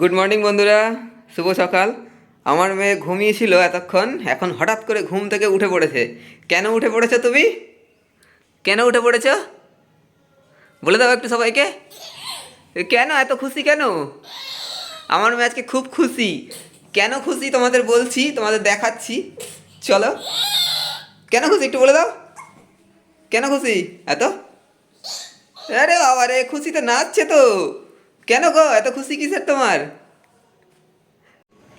Good morning বন্ধুরা। শুভ সকাল। আমার মেয়ে ঘুমিয়েছিল এতক্ষণ। এখন হঠাৎ করে ঘুম থেকে উঠে পড়েছে। কেন উঠে পড়েছো তুমি? কেন উঠে পড়েছো? বলে দাও একটু সবাইকে। কেন? এত খুশি কেন? আমার মেয়ে আজকে খুব খুশি। কেন খুশি? তোমাদের বলছি, তোমাদের দেখাচ্ছি। চলো। কেন খুশি? একটু বলে দাও। কেন খুশি? এত? আরে বাবা রে খুশিতে নাচছে তো। কেন গো? এত খুশি কিসের তোমার?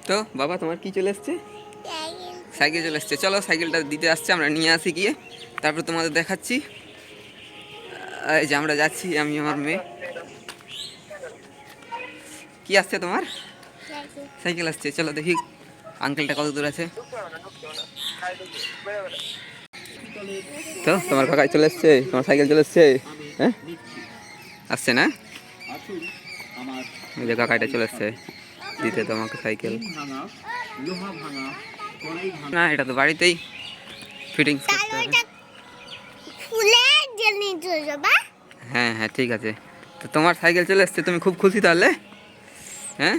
তো, বাবা, তোমার কি চলে এসছে? সাইকেল চলে এসছে। চলো, সাইকেলটা দিতে আসছে, আমরা নিয়ে আসি গিয়ে। তারপর তোমাদের দেখাচ্ছি। এই যে আমরা যাচ্ছি, আমি, আমার মেয়ে। কি আসছে তোমার? সাইকেল আসছে। চলো দেখি আঙ্কেলটা কত দূর আছে? তো, তোমার কাকাই চলে এসছে? তোমার সাইকেল চলে এসছে? হ্যাঁ? আসছে না? যে কাকাইটা চলে এসছে। দিতে তোমাকে সাইকেল। না এটা তো বাড়িতেই ফিটিংস করতে হবে। হ্যাঁ হ্যাঁ ঠিক আছে। তো তোমার সাইকেল চলে এসছে তুমি খুব খুশি তাহলে? হ্যাঁ?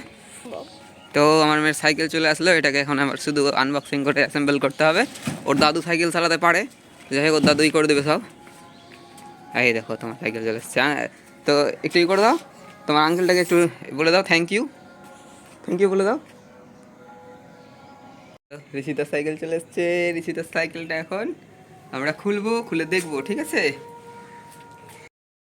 তো আমার মেয়ের সাইকেল চলে আসলো এটাকে এখন আমার শুধু আনবক্সিং করে অ্যাসেম্বল করতে হবে। ওর দাদু সাইকেল চালাতে পারে। যাই হোক ওর দাদুই করে দেবে সব। এই দেখো তোমার সাইকেল চলে এসছে। হ্যাঁ, তো একটু ই করে দাও। তোমার আঙ্কেলটাকে একটু বলে দাও থ্যাংক ইউ থ্যাংক ইউ বলে দাও। ঋষিতার সাইকেল চলে এসছে ঋষিতার সাইকেলটা এখন আমরা খুলবো, খুলে দেখব, ঠিক আছে?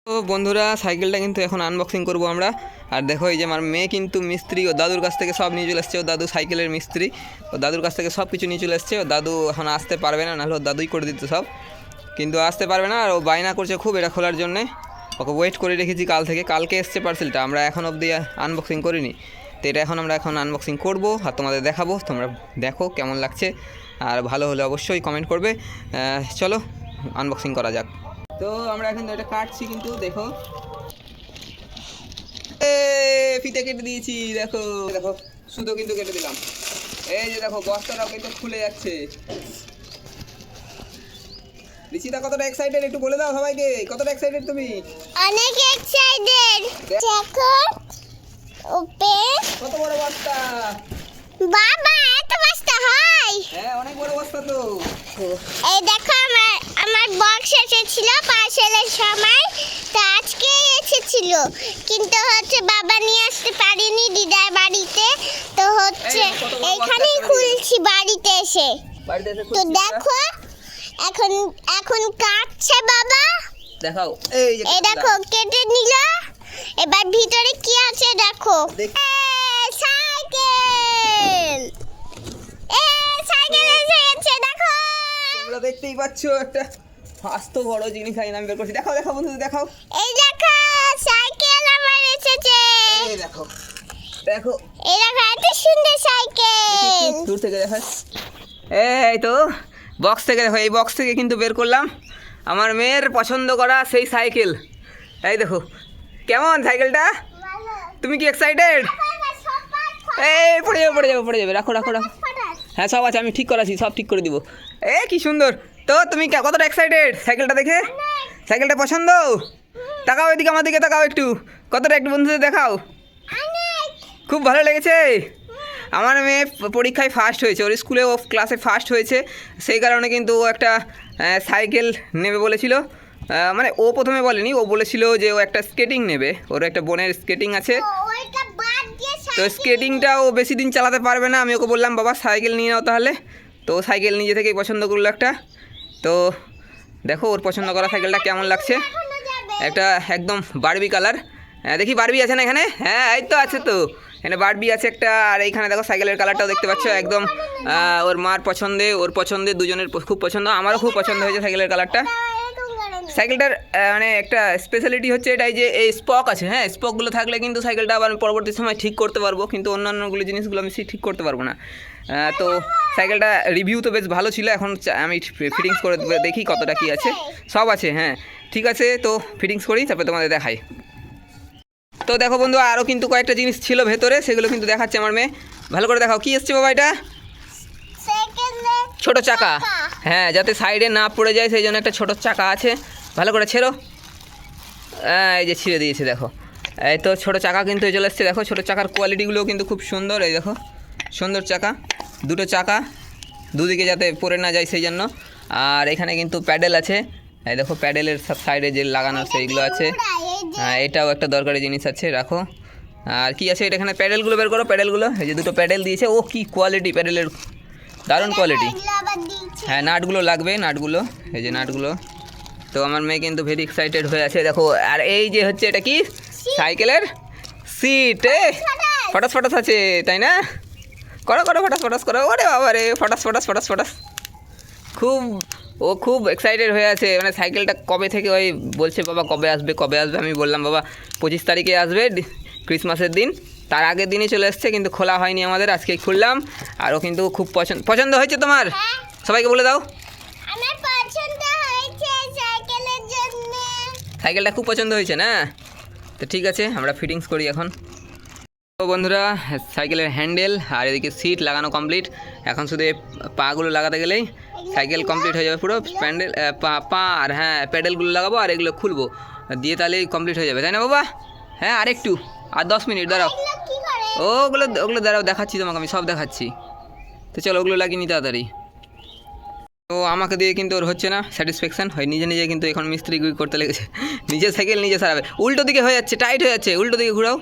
তো বন্ধুরা সাইকেলটা কিন্তু এখন আনবক্সিং করব আমরা। আর দেখো, এই যে আমার মেয়ে কিন্তু মিস্ত্রি, ও দাদুর কাছ থেকে সব নিয়ে চলে এসছে, ও দাদু সাইকেলের মিস্ত্রি। ও দাদুর কাছ থেকে সব কিছু নিয়ে চলে এসছে, ও দাদু এখন আসতে পারবে না, নাহলে ও দাদুই করে দিত সব। কিন্তু আসতে পারবে না, আর ও বায়না করছে খুব এটা খোলার জন্যে। ওকে ওয়েট করে রেখেছি কাল থেকে। কালকে এসছে পার্সেলটা আমরা এখন অবধি আনবক্সিং করিনি। তো এটা এখন আমরা এখন আনবক্সিং করব আর তোমাদের দেখাবো। তোমরা দেখো কেমন লাগছে। আর ভালো হলে অবশ্যই কমেন্ট করবে। চলো আনবক্সিং করা যাক। তো আমরা এখন এটা কাটছি কিন্তু, দেখো। ফিতে কেটে দিয়েছি, দেখো। দেখো, সুতো কিন্তু কেটে দিলাম। এই যে দেখো, বস্তাটাও কিন্তু খুলে যাচ্ছে। রিচিতা কতটা এক্সাইটেড একটু বলে দাও সবাইকে কতটা এক্সাইটেড তুমি? অনেক এক্সাইটেড দেখো ওপে। কত বড় বস্তা? বাবা এত বস্তা হয়। হ্যাঁ অনেক বড় বস্তা তো। এই দেখো আমার আমার বক্স এসেছিল পার্সেলের সময় তো আজকে এসেছিল। কিন্তু হচ্ছে বাবা নিয়ে আসতে পারিনি দিদার বাড়িতে তো হচ্ছে এইখানেই খুলছি বাড়িতে এসে। তো দেখো এখন এখন কাটছে বাবা। দেখাও এই যে এই দেখো কেটে নিল। এবার ভিতরে কি আছে দেখো? দেখ- সাইকেল। এ সাইকেল এসে গেছে দেখো। তোমরা দেখতেই পাচ্ছ একটা আস্ত বড় জিনিস আমি আমি বের করছি। দেখাও দেখাও বন্ধু দেখাও। এই দেখো সাইকেল আমার এসেছে। এই দেখো দেখো। এই দেখো এত সুন্দর সাইকেল। দূর থেকে দেখা এই তো বক্স থেকে দেখো, এই বক্স থেকে কিন্তু বের করলাম। আমার মেয়ের পছন্দ করা সেই সাইকেল। এই দেখো, কেমন সাইকেলটা? তুমি কি এক্সাইটেড এই, পড়ে যাবে পড়ে যাবে পড়ে যাবে। রাখো রাখো রাখো। হ্যাঁ সব আছে, আমি ঠিক করাছি, সব ঠিক করে দিব। এ, কি সুন্দর। তো তুমি কতটা এক্সাইটেড সাইকেলটা দেখে? সাইকেলটা পছন্দ? তাকাও এদিকে, আমার দিকে তাকাও একটু। কতটা একটু বন্ধুদের দেখাও। খুব ভালো লেগেছে। আমার মেয়ে পরীক্ষায় ফার্স্ট হয়েছে ওর স্কুলে ও ক্লাসে ফার্স্ট হয়েছে। সেই কারণে কিন্তু ও একটা সাইকেল নেবে বলেছিল। মানে ও প্রথমে বলেনি ও বলেছিল যে ও একটা স্কেটিং নেবে। ওর একটা বোনের স্কেটিং আছে। তো স্কেটিংটা ও বেশি দিন চালাতে পারবে না। আমি ওকে বললাম বাবা সাইকেল নিয়ে নাও তাহলে। তো ও সাইকেল নিজে থেকেই পছন্দ করল একটা। তো দেখো ওর পছন্দ করা সাইকেলটা কেমন লাগছে। একটা একদম বারবি কালার হ্যাঁ দেখি বারবি আছে না এখানে? হ্যাঁ এই তো আছে তো। এখানে বারবি আছে একটা, আর এইখানে দেখো সাইকেলের কালারটাও দেখতে পাচ্ছ একদম ওর মার পছন্দে, ওর পছন্দে দুজনের খুব পছন্দ, আমারও খুব পছন্দ হয়েছে সাইকেলের কালারটা। সাইকেলটার মানে একটা স্পেশালিটি হচ্ছে এটাই যে, এই স্পক আছে হ্যাঁ স্পকগুলো থাকলে কিন্তু সাইকেলটা আবার আমি পরবর্তী সময় ঠিক করতে পারব, কিন্তু অন্যান্যগুলো জিনিসগুলো আমি ঠিক করতে পারব না। তো সাইকেলটা রিভিউ তো বেশ ভালো ছিল, এখন আমি ফিটিংস করে দেখি কতটা কি আছে। সব আছে হ্যাঁ ঠিক আছে, তো ফিটিংস করি, তারপরে তোমাদের দেখাই। তো দেখো বন্ধু আরও কিন্তু কয়েকটা জিনিস ছিল ভেতরে সেগুলো কিন্তু দেখাচ্ছে আমার মেয়ে। ভালো করে দেখাও কি এসছে বাবা এটা? ছোট চাকা। হ্যাঁ যাতে সাইডে না পড়ে যায় সেই জন্য একটা ছোট চাকা আছে। ভালো করে ছেড়ো। এই যে ছিঁড়ে দিয়েছে দেখো। এই তো ছোটো চাকা কিন্তু চলে এসছে দেখো ছোটো চাকার কোয়ালিটিগুলো কিন্তু খুব সুন্দর এই দেখো। সুন্দর চাকা দুটো চাকা দুদিকে যাতে পড়ে না যায় সেই জন্য। আর এখানে কিন্তু প্যাডেল আছে। এই দেখো প্যাডেলের সাইডে যে লাগানো সেইগুলো আছে। এই যে হ্যাঁ এটাও একটা দরকারি জিনিস আছে রাখো। আর কি আছে এটা এখানে? প্যাডেলগুলো বের করো প্যাডেলগুলো। এই যে দুটো প্যাডেল দিয়েছে ও কি কোয়ালিটি প্যাডেলের দারুণ কোয়ালিটি হ্যাঁ নাটগুলো লাগবে নাটগুলো। এই যে নাটগুলো। তো আমার মেয়ে কিন্তু ভেরি এক্সাইটেড হয়ে আছে দেখো। আর এই যে হচ্ছে এটা কি? সাইকেলের সিট এ! ফটাস ফটাস। আছে তাই না? করো করো ফটাস ফটাস করো। ওরে বাবা রে ফটাস ফটাস ফটাস ফটাস। খুব ও খুব এক্সাইটেড হয়ে আছে। মানে সাইকেলটা কবে থেকে ওই বলছে বাবা কবে আসবে কবে আসবে? আমি বললাম বাবা পঁচিশ তারিখে আসবে ক্রিসমাসের দিন। তার আগের দিনই চলে এসছে কিন্তু খোলা হয়নি আমাদের আজকেই খুললাম। আর ও কিন্তু খুব পছন্দ পছন্দ হয়েছে তোমার? সবাইকে বলে দাও। সাইকেলটা খুব পছন্দ হয়েছে না? তো ঠিক আছে আমরা ফিটিংস করি এখন। তো বন্ধুরা, সাইকেলের হ্যান্ডেল আর এদিকে সিট লাগানো কমপ্লিট। এখন শুধু পাগুলো লাগাতে গেলেই সাইকেল কমপ্লিট হয়ে যাবে পুরো। প্যান্ডেল পা পা আর হ্যাঁ প্যাডেলগুলো লাগাবো আর এগুলো খুলবো। দিয়ে তাহলেই কমপ্লিট হয়ে যাবে, তাই না বাবা? হ্যাঁ আর একটু আর দশ মিনিট, দাঁড়াও। ওগুলো ওগুলো দাঁড়াও, দেখাচ্ছি তোমাকে, আমি সব দেখাচ্ছি। তো চলো, ওগুলো লাগিয়ে নি তাড়াতাড়ি। তো আমাকে দিয়ে কিন্তু ওর হচ্ছে না স্যাটিসফ্যাকশন, হয় নিজে নিজে কিন্তু এখন মিস্ত্রি করতে লেগেছে। নিজের সাইকেল নিজে সারাবে। উল্টো দিকে হয়ে যাচ্ছে, টাইট হয়ে যাচ্ছে, উল্টো দিকে ঘুরাও।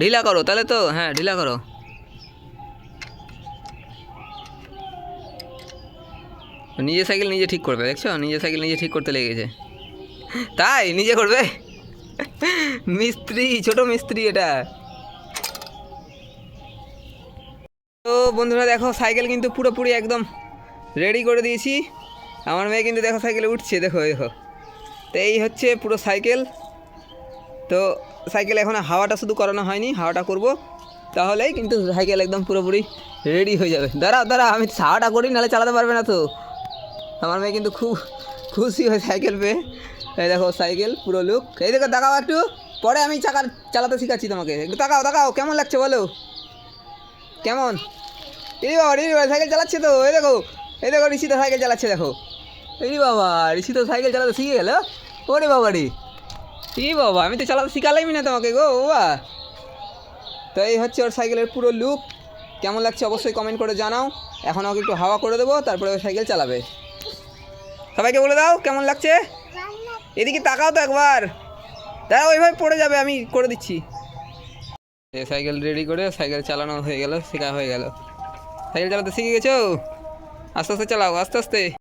ঢিলা করো, তাহলে তো হ্যাঁ ঢিলা করো। নিজে সাইকেল নিজে ঠিক করবে, দেখছ? নিজে সাইকেল নিজে ঠিক করতে লেগেছে তাই, নিজে করবে? মিস্ত্রি, ছোট মিস্ত্রি এটা। তো বন্ধুরা, দেখো, সাইকেল কিন্তু পুরোপুরি একদম রেডি করে দিয়েছি। আমার মেয়ে কিন্তু দেখো, সাইকেলে উঠছে, দেখো দেখো। তো এই হচ্ছে পুরো সাইকেল। তো সাইকেল এখন হাওয়াটা শুধু করানো হয়নি, হাওয়াটা করব। তাহলেই কিন্তু সাইকেল একদম পুরোপুরি রেডি হয়ে যাবে। দাঁড়াও দাঁড়া, আমি হাওয়াটা করি নাহলে চালাতে পারবে না তো। আমার মেয়ে কিন্তু খুব খুশি হয় সাইকেল পেয়ে। এই দেখো, সাইকেল, পুরো লুক এই দেখো, তাকাও একটু। পরে আমি চাকা চালাতে শিখাচ্ছি তোমাকে। একটু তাকাও তাকাও, কেমন লাগছে বলো? কেমন? এই বাবা এই বাবা, সাইকেল চালাচ্ছে তো। এই দেখো এই দেখো, ঋষি তো সাইকেল চালাচ্ছে, দেখো। এই বাবা, ঋষি তো সাইকেল চালাতে শিখে গেল। ওরে বাবা রে এই বাবা, আমি তো চালাতে শিখালামই না তোমাকে গো, বাবা। তো এই হচ্ছে ওর সাইকেলের পুরো লুক কেমন লাগছে অবশ্যই কমেন্ট করে জানাও। এখন ওকে একটু হাওয়া করে দেবো, তারপরে ও সাইকেল চালাবে। সবাইকে বলে দাও, কেমন লাগছে? এদিকে তাকাও তো একবার। দাঁড়া ওইভাবে পড়ে যাবে, আমি করে দিচ্ছি। সাইকেল রেডি করে, সাইকেল চালানো হয়ে গেল, শেখা হয়ে গেল। সাইকেল চালাতে শিখে গেছো? আস্তে আস্তে চালাও, আস্তে আস্তে।